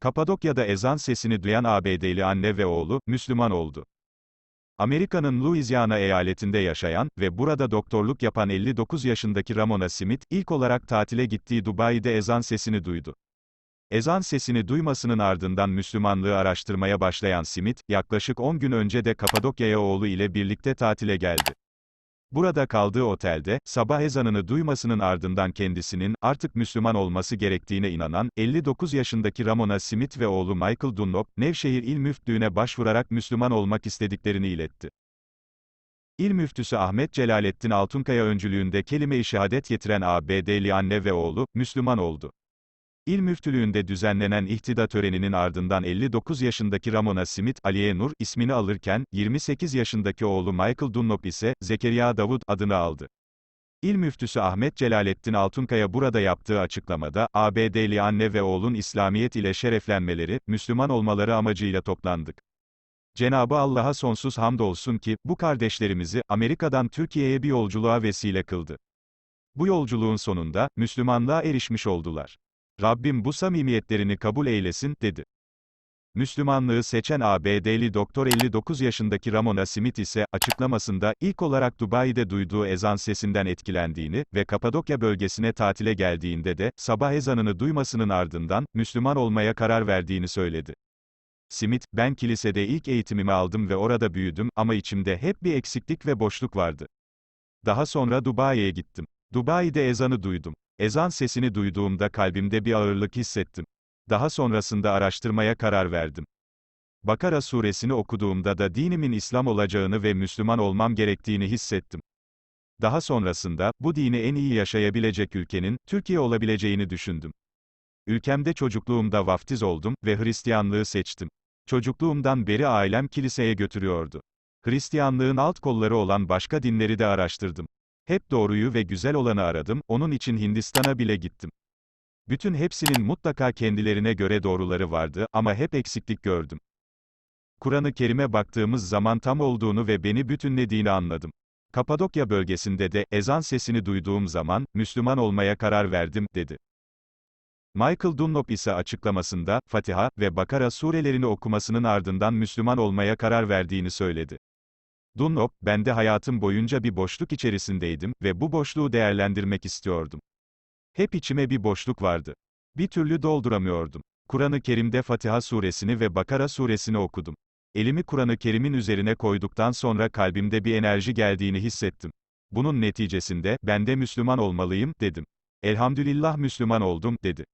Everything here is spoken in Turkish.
Kapadokya'da ezan sesini duyan ABD'li anne ve oğlu, Müslüman oldu. Amerika'nın Louisiana eyaletinde yaşayan ve burada doktorluk yapan 59 yaşındaki Ramona Smith, ilk olarak tatile gittiği Dubai'de ezan sesini duydu. Ezan sesini duymasının ardından Müslümanlığı araştırmaya başlayan Smith, yaklaşık 10 gün önce de Kapadokya'ya oğlu ile birlikte tatile geldi. Burada kaldığı otelde, sabah ezanını duymasının ardından kendisinin, artık Müslüman olması gerektiğine inanan, 59 yaşındaki Ramona Smith ve oğlu Michael Dunlop, Nevşehir İl Müftülüğüne başvurarak Müslüman olmak istediklerini iletti. İl Müftüsü Ahmet Celalettin Altunkaya öncülüğünde kelime-i şehadet getiren ABD'li anne ve oğlu, Müslüman oldu. İl Müftülüğü'nde düzenlenen ihtida töreninin ardından 59 yaşındaki Ramona Smith, Aliye Nur, ismini alırken, 28 yaşındaki oğlu Michael Dunlop ise, Zekeriya Davud, adını aldı. İl Müftüsü Ahmet Celalettin Altunkaya burada yaptığı açıklamada, ABD'li anne ve oğlun İslamiyet ile şereflenmeleri, Müslüman olmaları amacıyla toplandık. Cenabı Allah'a sonsuz hamdolsun ki, bu kardeşlerimizi, Amerika'dan Türkiye'ye bir yolculuğa vesile kıldı. Bu yolculuğun sonunda, Müslümanlığa erişmiş oldular. Rabbim bu samimiyetlerini kabul eylesin, dedi. Müslümanlığı seçen ABD'li doktor 59 yaşındaki Ramona Smith ise, açıklamasında, ilk olarak Dubai'de duyduğu ezan sesinden etkilendiğini ve Kapadokya bölgesine tatile geldiğinde de, sabah ezanını duymasının ardından, Müslüman olmaya karar verdiğini söyledi. Smith, ben kilisede ilk eğitimimi aldım ve orada büyüdüm ama içimde hep bir eksiklik ve boşluk vardı. Daha sonra Dubai'ye gittim. Dubai'de ezanı duydum. Ezan sesini duyduğumda kalbimde bir ağırlık hissettim. Daha sonrasında araştırmaya karar verdim. Bakara suresini okuduğumda da dinimin İslam olacağını ve Müslüman olmam gerektiğini hissettim. Daha sonrasında, bu dini en iyi yaşayabilecek ülkenin, Türkiye olabileceğini düşündüm. Ülkemde çocukluğumda vaftiz oldum ve Hristiyanlığı seçtim. Çocukluğumdan beri ailem kiliseye götürüyordu. Hristiyanlığın alt kolları olan başka dinleri de araştırdım. Hep doğruyu ve güzel olanı aradım, onun için Hindistan'a bile gittim. Bütün hepsinin mutlaka kendilerine göre doğruları vardı ama hep eksiklik gördüm. Kur'an-ı Kerim'e baktığımız zaman tam olduğunu ve beni bütünlediğini anladım. Kapadokya bölgesinde de ezan sesini duyduğum zaman Müslüman olmaya karar verdim dedi. Michael Dunlop ise açıklamasında Fatiha ve Bakara surelerini okumasının ardından Müslüman olmaya karar verdiğini söyledi. Dunlop, ben de hayatım boyunca bir boşluk içerisindeydim ve bu boşluğu değerlendirmek istiyordum. Hep içime bir boşluk vardı. Bir türlü dolduramıyordum. Kur'an-ı Kerim'de Fatiha suresini ve Bakara suresini okudum. Elimi Kur'an-ı Kerim'in üzerine koyduktan sonra kalbimde bir enerji geldiğini hissettim. Bunun neticesinde, ben de Müslüman olmalıyım, dedim. Elhamdülillah Müslüman oldum, dedi.